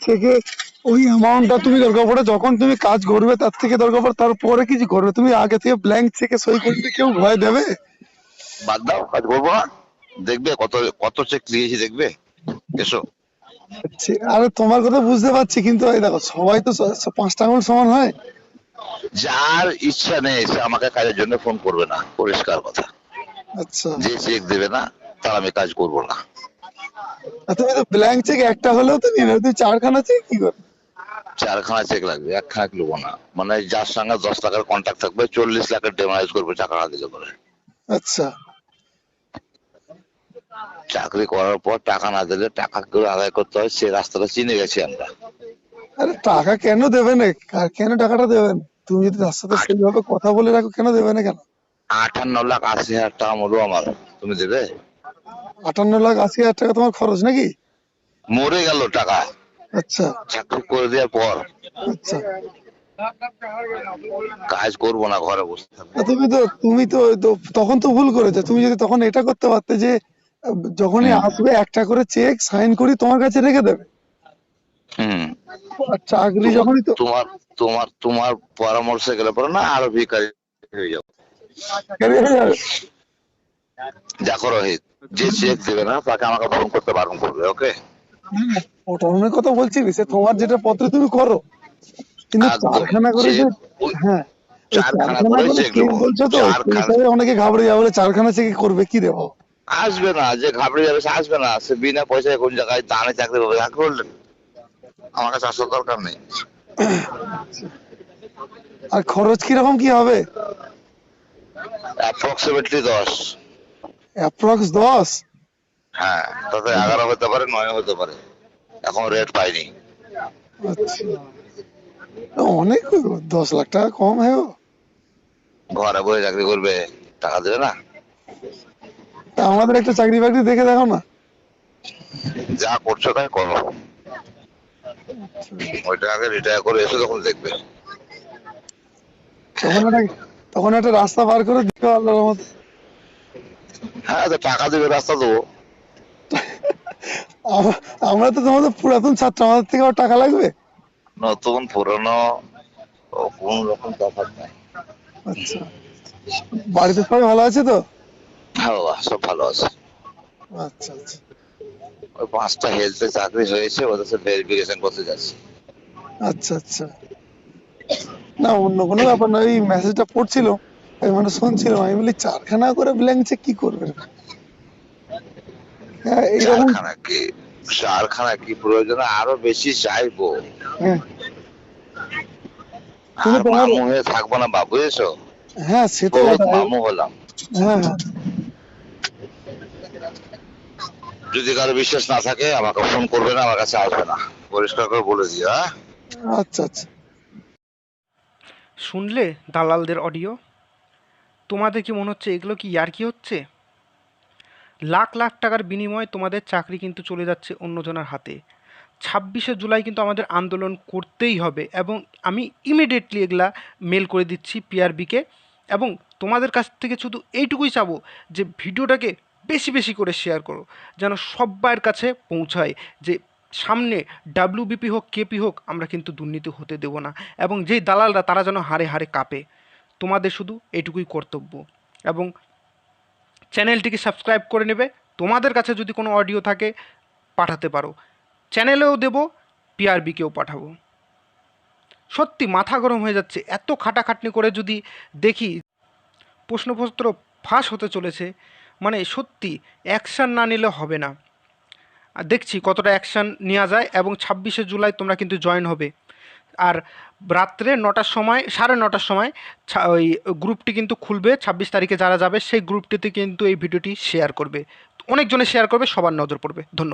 থেকে ওই অ্যামাউন্টটা তুমি দরকার পড়ে যখন তুমি কাজ করবে তার থেকে দরকার পড়ে তারপরে কিছু করবে? তুমি আগে থেকে ব্ল্যাঙ্ক চেকে সই করতে কেউ ভয় দেবে? বাদ দাও কাজ করব না দেখবে কত কত চেক দিয়েছি দেখবে? এসো। আরে তোমার কথা বুঝতে পারছি কিন্তু এই দেখো সবাই তো পাঁচটা আঙুল সমান হয়। যার ইচ্ছা নেই সে আমাকে কাজের জন্য ফোন করবে না। পরিষ্কার কথা। আচ্ছা। যে চেক দেবে না তার আমি কাজ করব না। তুমি তো ব্ল্যাঙ্ক চেক একটা হলেও তো নিয়ে তুমি চারখানা চেক কি করবে? চারখানা চেক লাগবে একখানা নেব না। মানে যার সঙ্গে দশ টাকার কন্ট্যাক্ট থাকবে চল্লিশ লাখের ডেমারেজ করবে টাকা না দিলে পরে। আচ্ছা। চাকরি করার পর টাকা না দিলে টাকা করে আদায় করতে হয় সে রাস্তাটা চিনে গেছি আমরা। আরে টাকা কেন দেবে না? কেন টাকাটা দেবে না? তুমি যদি তার সাথে সেইভাবে কথা বলে রাখো কেন দেবে না কেন? আটান্ন লাখ আশি হাজার টাকা মরো আমার। তুমি দেবে? আটান্ন লাখ আশি হাজার টাকা তোমার খরচ নাকি? মরে গেল টাকা। আচ্ছা। চাকরি করে দেওয়ার পর। আচ্ছা। কাজ করব না ঘরে বসে তুমি তো তুমি তো তখন তো ভুল করেছ। তুমি যদি তখন এটা করতে পারতে যে যখনই আসবে একটা করে চেক সাইন করি তোমার কাছে রেখে দেবে। চাকরি যখনই তো তোমার তোমার তোমার পরামর্শে গেলে পরে না আরও ভিকারি হয়ে যাব। কেন হয়ে যাবে? যে চেক দেবে না তাকে আমাকে করতে বারণ করবে ওকে? কথা বলছি সে তোমার যেটা পত্র তুমি করো। কিন্তু একদম। চারখানা করে যে যে- হ্যাঁ করে করে check চেক দেবো। বলছো তো চারখানা- সেই হিসাবে অনেকে ঘাবড়ে যাবে চারখানা চেক করবে কি দেবো? আসবে না যে ঘাবড়ে যাবে সে আসবে না। সে বিনা পয়সায় কোন জায়গায় দানে চাকরি পাবে চাকরি করলেন আমার কাছে আসার দরকার নেই। আর খরচ কীরকম কি হবে? অ্যাপ্রক্সিমেটলি দশ। অ্যাপ্রক্স দশ। হ্যাঁ তাতে এগারো হতে পারে নয় হতে পারে। এখন রেট পাইনি। আচ্ছা। অনেক দশ লাখ টাকা কম হয়। ঘরে বসে চাকরি করবে টাকা দেবে না। আমাদের একটা চাকরি বাকরি দেখে দেখো না। যা করছ তাই করো। ওইটা আগে রিটায়ার করে এসে তখন দেখবে। তখন একটা রাস্তা বার করে দিও আল্লাহর মতো হ্যাঁ টাকা দেবে রাস্তা দেবো। আমরা তো তোমাদের পুরাতন ছাত্র আমাদের থেকে টাকা লাগবে? নতুন পুরনো কোন রকম তফাৎ নাই। আচ্ছা। বাড়িতে সবাই ভালো আছে তো? হ্যাঁ সব ভালো আছে। আচ্ছা আচ্ছা। ওই পাঁচটা হেলথে চাকরি হয়েছে ওদের সাথে ভেরিফিকেশন করতে যাচ্ছি। আচ্ছা আচ্ছা। না অন্য কোনো ব্যাপার না ওই মেসেজটা পড়ছিল। আমি মানে শুনছিলাম আমি বলি চারখানা করে ব্ল্যাঙ্ক চেক কি করবে? হ্যাঁ এইরকম চারখানা কি? চারখানা কি প্রয়োজন আরও বেশি চাইব? হ্যাঁ। আর মামু হয়ে থাকব না বাবু এসো হ্যাঁ সে তো মামু হলাম। হ্যাঁ। যদি কারও বিশ্বাস না থাকে আমাকে ফোন করবে না আমার কাছে আসবে না। পরিষ্কার করে বলে দিও হ্যাঁ? আচ্ছা আচ্ছা। শুনলে দালালদের অডিও? তোমাদের কি মনে হচ্ছে? এগুলো কি ইয়ার্কি হচ্ছে? লাখ লাখ টাকার বিনিময়ে তোমাদের চাকরি কিন্তু চলে যাচ্ছে অন্যজনের হাতে। ছাব্বিশে জুলাই কিন্তু আমাদের আন্দোলন করতেই হবে এবং আমি ইমিডিয়েটলি এগুলা মেল করে দিচ্ছি পিআরবিকে এবং তোমাদের কাছ থেকে শুধু এইটুকুই চাবো যে ভিডিওটাকে বেশি বেশি করে শেয়ার করো, যেন সব্বার কাছে পৌঁছায় যে সামনে ডাব্লিউবিপি হোক কেপি হোক, আমরা কিন্তু দুর্নীতি হতে দেব না। এবং যেই দালালরা, তারা যেন হারে হারে কাঁপে। তোমাদের শুধু এইটুকুই কর্তব্য। এবং চ্যানেলটিকে সাবস্ক্রাইব করে নেবে। তোমাদের কাছে যদি কোনো অডিও থাকে, পাঠাতে পারো। চ্যানেলেও দেব, পিআরবিকেও পাঠাবো। সত্যি, মাথা গরম হয়ে যাচ্ছে। এত খাটাখাটনি করে যদি দেখি প্রশ্নপত্র ফাঁস হতে চলেছে মানে সত্যি, অ্যাকশান না নিলে হবে না। দেখছি কতটা অ্যাকশান নেওয়া যায়। এবং ছাব্বিশে জুলাই তোমরা কিন্তু জয়েন হবে। আর রাত্রে নটার সময়, সাড়ে নটার সময় ওই গ্রুপটি কিন্তু খুলবে। ছাব্বিশ তারিখে যারা যাবে, সেই গ্রুপটিতে কিন্তু এই ভিডিওটি শেয়ার করবে। অনেকজনে শেয়ার করবে, সবার নজর পড়বে। ধন্যবাদ।